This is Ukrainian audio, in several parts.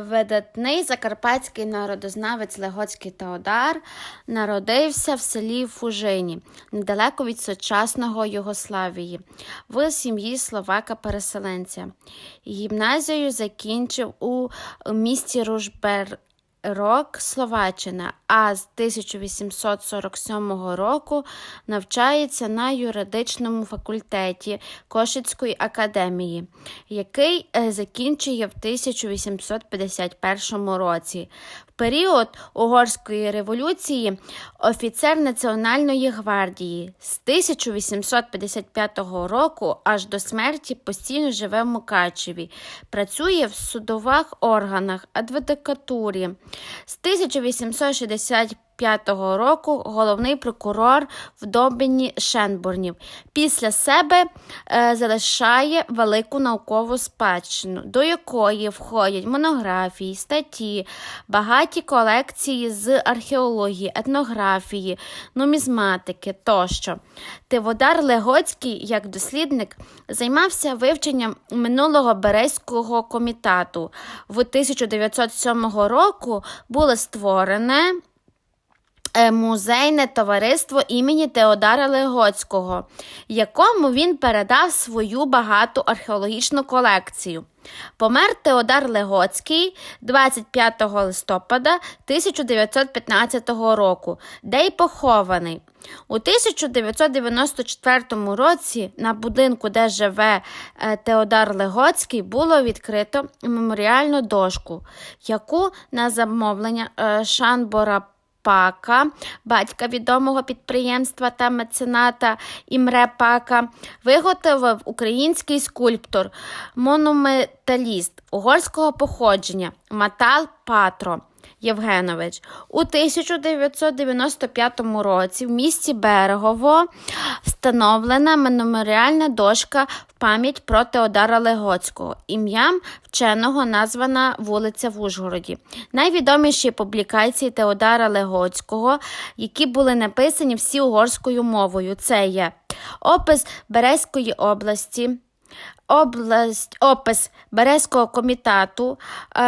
Видатний закарпатський народознавець Легоцький Теодар народився в селі Фужині, недалеко від сучасного Югославії, в сім'ї словака-переселенця. Гімназію закінчив у місті Ружбер. Рок Словаччина, а з 1847 року навчається на юридичному факультеті Кошицької академії, який е, закінчує в 1851 році. В період Угорської революції офіцер Національної гвардії з 1855 року аж до смерті постійно живе в Мукачеві, працює в судових органах, адвокатурі. З 1865 року головний прокурор в Добині Шенбурнів. Після себе е, залишає велику наукову спадщину, до якої входять монографії, статті, багаті колекції з археології, етнографії, нумізматики тощо. Тиводар Легоцький, як дослідник, займався вивченням минулого Березького комітету. В 1907 року було створене музейне товариство імені Теодара Легоцького, якому він передав свою багату археологічну колекцію. Помер Теодар Легоцький 25 листопада 1915 року, де й похований. У 1994 році на будинку, де живе е, Теодар Легоцький, було відкрито меморіальну дошку, яку на замовлення е, Шанбора Пака, батька відомого підприємства та мецената Імре Пака, виготовив український скульптор, монументаліст угорського походження Матал Патро. Євгенович у 1995 році в місті Берегово встановлена меморіальна дошка в пам'ять про Теодора Легоцького. Ім'ям вченого названа вулиця в Ужгороді. Найвідоміші публікації Теодора Легоцького, які були написані всі угорською мовою. Це є опис Березької області. Область, опис Березького комітету е,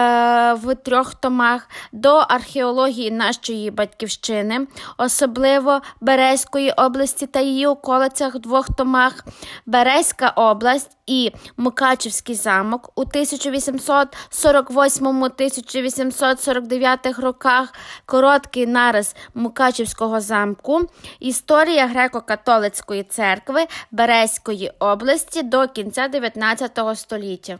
в трьох томах до археології нашої батьківщини, особливо Березької області та її околицях в двох томах, Березька область і Мукачівський замок у 1848-1849 роках, короткий нарис Мукачівського замку, історія греко-католицької церкви Березької області до кінця 19 століття.